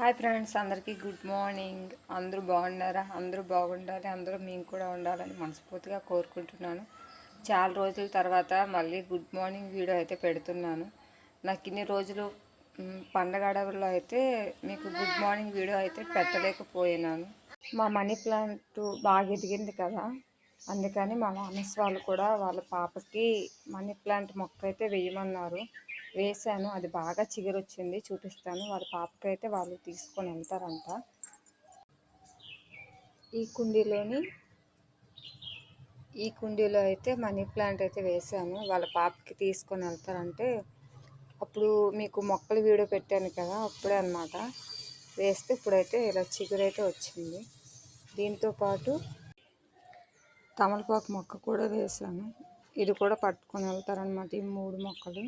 Hi friends అందరికీ good morning. అందరూ బాగున్నారా? అందరూ బాగుండాలి అందరూ మేము కూడా ఉండాలని మనస్ఫూర్తిగా కోరుకుంటున్నాను. చాలా రోజుల తర్వాత మళ్ళీ గుడ్ మార్నింగ్ వీడియో అయితే పెడుతున్నాను. నాకు ఇన్ని రోజులు పండగ అడవుల్లో అయితే మీకు గుడ్ మార్నింగ్ వీడియో అయితే పెట్టలేకపోయినాను. మా మనీ ప్లాంట్ బాగా ఎదిగింది కదా అందుకని మా మామస్ వాళ్ళు కూడా వాళ్ళ పాపకి మనీ ప్లాంట్ మొక్క అయితే వేయమన్నారు. వేసాను. అది బాగా చిగురొచ్చింది. చూపిస్తాను. వాళ్ళ పాపకి అయితే వాళ్ళు తీసుకొని వెళ్తారంట. ఈ కుండీలోని ఈ కుండీలో అయితే మనీ ప్లాంట్ అయితే వేసాను. వాళ్ళ పాపకి తీసుకొని వెళ్తారంటే అప్పుడు మీకు మొక్కలు వీడియో పెట్టాను కదా అప్పుడే అనమాట వేస్తే ఇప్పుడైతే ఇలా చిగురైతే వచ్చింది. దీంతో పాటు తమలపాకు మొక్క కూడా వేసాను. ఇది కూడా పట్టుకొని వెళ్తారనమాట ఈ మూడు మొక్కలు.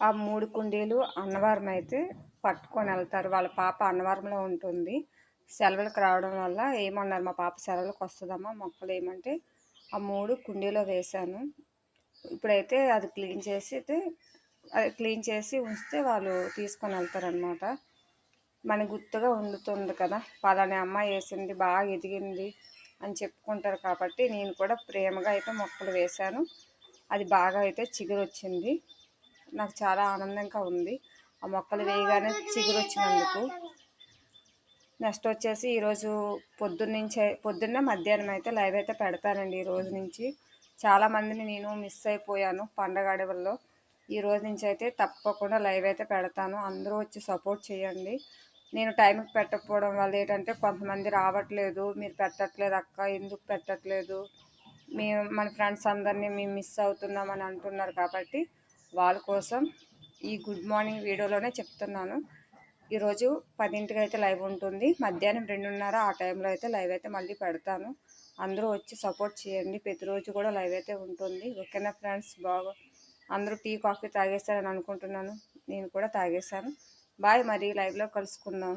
ఆ మూడు కుండీలు అన్నవరం అయితే పట్టుకొని వెళ్తారు. వాళ్ళ పాప అన్నవరంలో ఉంటుంది. సెలవులకు రావడం వల్ల ఏమన్నారు మా పాప సెలవులకు వస్తుందమ్మా మొక్కలు ఏమంటే ఆ మూడు కుండీలో వేశాను. ఇప్పుడైతే అది క్లీన్ చేసి అయితే అది క్లీన్ చేసి ఉంచితే వాళ్ళు తీసుకొని వెళ్తారనమాట మన గుర్తుగా ఉండుతుంది కదా పలానే అమ్మాయి వేసింది బాగా ఎదిగింది అని చెప్పుకుంటారు కాబట్టి నేను కూడా ప్రేమగా అయితే మొక్కలు వేశాను. అది బాగా అయితే చిగురు వచ్చింది నాకు చాలా ఆనందంగా ఉంది. ఆ మొక్కలు వేయగానే చిగురు వచ్చినందుకు నెక్స్ట్ వచ్చేసి ఈరోజు పొద్దున్నుంచే పొద్దున్న మధ్యాహ్నం అయితే లైవ్ అయితే పెడతానండి ఈ రోజు నుంచి. చాలా మందిని నేను మిస్ అయిపోయాను పండగ అడవుల్లో. ఈ రోజు నుంచి అయితే తప్పకుండా లైవ్ అయితే పెడతాను. అందరూ వచ్చి సపోర్ట్ చేయండి. నేను టైంకి పెట్టకపోవడం వల్ల ఏంటంటే కొంతమంది రావట్లేదు. మీరు పెట్టట్లేదు అక్క ఎందుకు పెట్టట్లేదు? మేము మన ఫ్రెండ్స్ అందరినీ మేము మిస్ అవుతున్నామని అంటున్నారు కాబట్టి వాళ్ళ కోసం ఈ గుడ్ మార్నింగ్ వీడియోలోనే చెప్తున్నాను. ఈరోజు పదింటికి అయితే లైవ్ ఉంటుంది. మధ్యాహ్నం రెండున్నర ఆ టైంలో అయితే లైవ్ అయితే మళ్ళీ పెడతాను. అందరూ వచ్చి సపోర్ట్ చేయండి. ప్రతిరోజు కూడా లైవ్ అయితే ఉంటుంది. ఓకేనా ఫ్రెండ్స్? బాగా. అందరూ టీ కాఫీ తాగేస్తారని అనుకుంటున్నాను. నేను కూడా తాగేశాను. బాయ్ మరి. లైవ్లో కలుసుకుందాం.